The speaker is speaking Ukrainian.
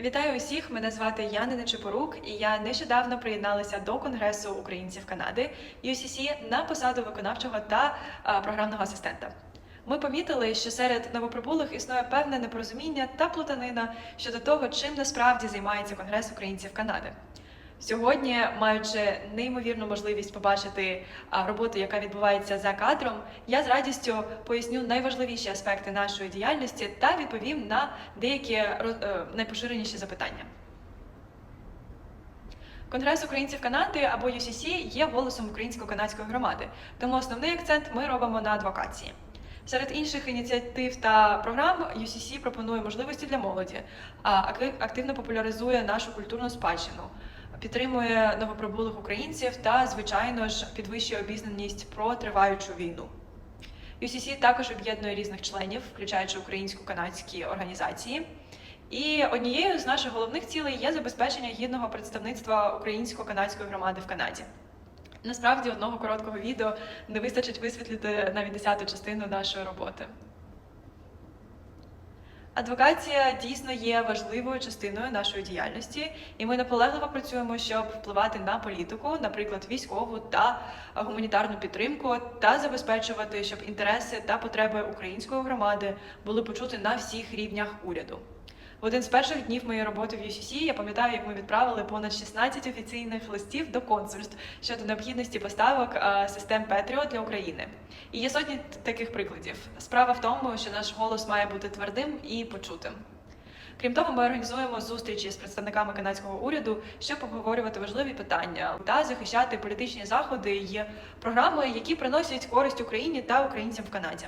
Вітаю усіх! Мене звати Яна Нечипорук, і я нещодавно приєдналася до Конгресу українців Канади UCC на посаду виконавчого та програмного асистента. Ми помітили, що серед новоприбулих існує певне непорозуміння та плутанина щодо того, чим насправді займається Конгрес українців Канади. Сьогодні, маючи неймовірну можливість побачити роботу, яка відбувається за кадром, я з радістю поясню найважливіші аспекти нашої діяльності та відповім на деякі е, найпоширеніші запитання. Конгрес українців Канади або UCC є голосом українсько-канадської громади, тому основний акцент ми робимо на адвокації. Серед інших ініціатив та програм UCC пропонує можливості для молоді, активно популяризує нашу культурну спадщину, підтримує новоприбулих українців та, звичайно ж, підвищує обізнаність про триваючу війну. UCC також об'єднує різних членів, включаючи українсько-канадські організації. І однією з наших головних цілей є забезпечення гідного представництва українсько-канадської громади в Канаді. Насправді одного короткого відео не вистачить висвітлити навіть десяту частину нашої роботи. Адвокація дійсно є важливою частиною нашої діяльності, і ми наполегливо працюємо, щоб впливати на політику, наприклад, військову та гуманітарну підтримку, та забезпечувати, щоб інтереси та потреби української громади були почути на всіх рівнях уряду. В один з перших днів моєї роботи в UCC я пам'ятаю, як ми відправили понад 16 офіційних листів до консульств щодо необхідності поставок систем Петріо для України. І є сотні таких прикладів. Справа в тому, що наш голос має бути твердим і почутим. Крім того, ми організуємо зустрічі з представниками канадського уряду, щоб обговорювати важливі питання та захищати політичні заходи і програми, які приносять користь Україні та українцям в Канаді.